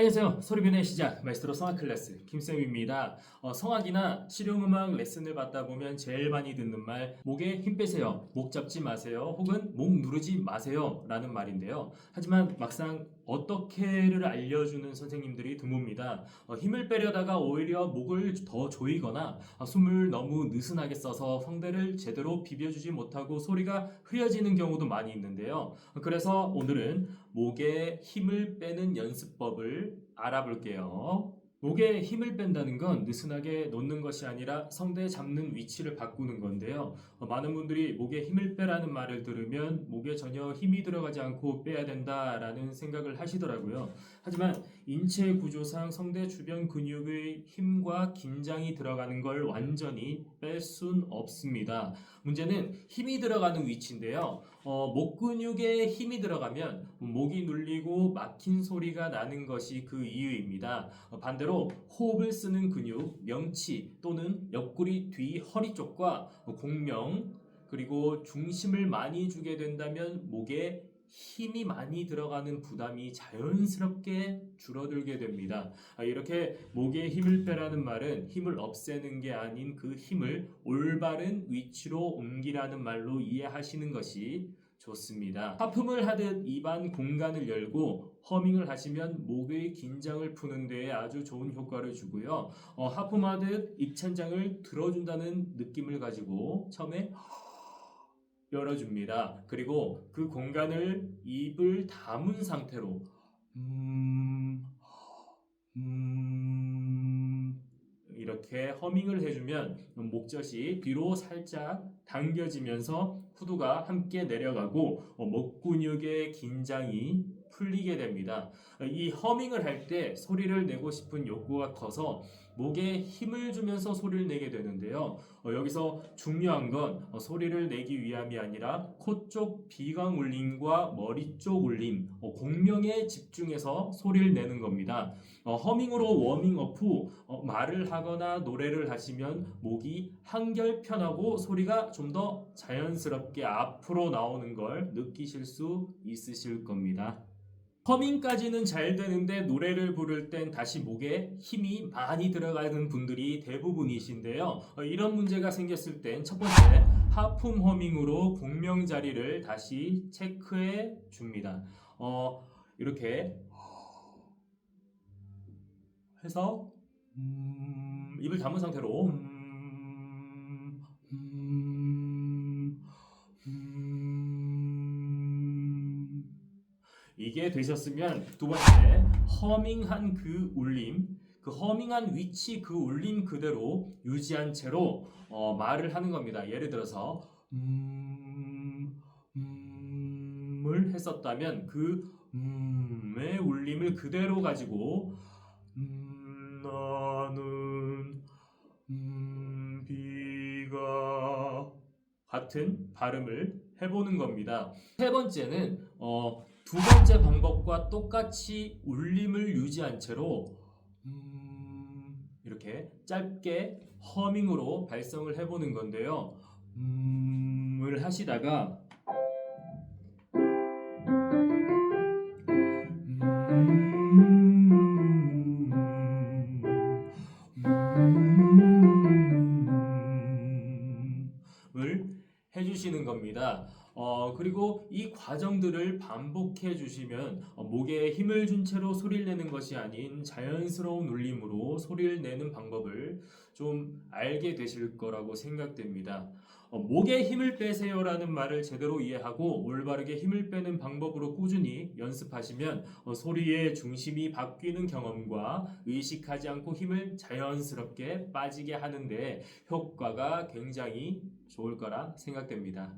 안녕하세요. 소리변의 시작 마이스트로 성악 클래스 김쌤입니다. 어, 성악이나 실용음악 레슨을 받다 보면 제일 많이 듣는 말 목에 힘 빼세요. 목 잡지 마세요. 혹은 목 누르지 마세요. 라는 말인데요. 하지만 막상 어떻게를 알려주는 선생님들이 드뭅니다. 어, 힘을 빼려다가 오히려 목을 더 조이거나 아, 숨을 너무 느슨하게 써서 성대를 제대로 비벼주지 못하고 소리가 흐려지는 경우도 많이 있는데요. 그래서 오늘은 목에 힘을 빼는 연습법을 알아볼게요. 목에 힘을 뺀다는 건 느슨하게 놓는 것이 아니라 성대 잡는 위치를 바꾸는 건데요. 어, 많은 분들이 목에 힘을 빼라는 말을 들으면 목에 전혀 힘이 들어가지 않고 빼야 된다라는 생각을 하시더라고요. 하지만 인체 구조상 성대 주변 근육의 힘과 긴장이 들어가는 걸 완전히 뺄 순 없습니다. 문제는 힘이 들어가는 위치인데요. 어, 목 근육에 힘이 들어가면 목이 눌리고 막힌 소리가 나는 것이 그 이유입니다. 어, 반대로 호흡을 쓰는 근육, 명치 또는 옆구리 뒤 허리 쪽과 어, 공명 그리고 중심을 많이 주게 된다면 목에 힘이 많이 들어가는 부담이 자연스럽게 줄어들게 됩니다. 아, 이렇게 목에 힘을 빼라는 말은 힘을 없애는 게 아닌 그 힘을 올바른 위치로 옮기라는 말로 이해하시는 것이 좋습니다. 하품을 하듯 입안 공간을 열고 허밍을 하시면 목의 긴장을 푸는 데에 아주 좋은 효과를 주고요. 어, 하품하듯 입천장을 들어준다는 느낌을 가지고 처음에 열어줍니다. 그리고 그 공간을 입을 담은 상태로 음, 음, 이렇게 허밍을 해주면 목젖이 뒤로 살짝 당겨지면서 후두가 함께 내려가고 어, 목 근육의 긴장이 풀리게 됩니다. 이 허밍을 할 때 소리를 내고 싶은 욕구가 커서 목에 힘을 주면서 소리를 내게 되는데요. 어, 여기서 중요한 건 어, 소리를 내기 위함이 아니라 코 쪽 비강 울림과 머리 쪽 울림, 어, 공명에 집중해서 소리를 내는 겁니다. 어, 허밍으로 워밍업 후 어, 말을 하거나 노래를 하시면 목이 한결 편하고 소리가 좀 더 자연스럽게 앞으로 나오는 걸 느끼실 수 있으실 겁니다. 허밍까지는 잘 되는데 노래를 부를 땐 다시 목에 힘이 많이 들어가는 분들이 대부분이신데요. 어, 이런 문제가 생겼을 땐 첫 번째 하품 허밍으로 공명 자리를 다시 체크해 줍니다. 어, 이렇게 해서 음, 입을 담은 상태로 음, 이게 되셨으면 두 번째 허밍한 그 울림 그 허밍한 위치 그 울림 그대로 유지한 채로 어, 말을 하는 겁니다. 예를 들어서 음, 음을 했었다면 그 음의 울림을 그대로 가지고 음, 나는 음, 비가 같은 발음을 해보는 겁니다. 세 번째는 어, 두 번째 방법과 똑같이 울림을 유지한 채로 음, 이렇게 짧게 허밍으로 발성을 해보는 건데요. 음을 하시다가 을 해주시는 겁니다. 어, 그리고 이 과정들을 반복해 주시면 어, 목에 힘을 준 채로 소리를 내는 것이 아닌 자연스러운 울림으로 소리를 내는 방법을 좀 알게 되실 거라고 생각됩니다. 어, 목에 힘을 빼세요라는 말을 제대로 이해하고 올바르게 힘을 빼는 방법으로 꾸준히 연습하시면 어, 소리의 중심이 바뀌는 경험과 의식하지 않고 힘을 자연스럽게 빠지게 하는데 효과가 굉장히 좋을 거라 생각됩니다.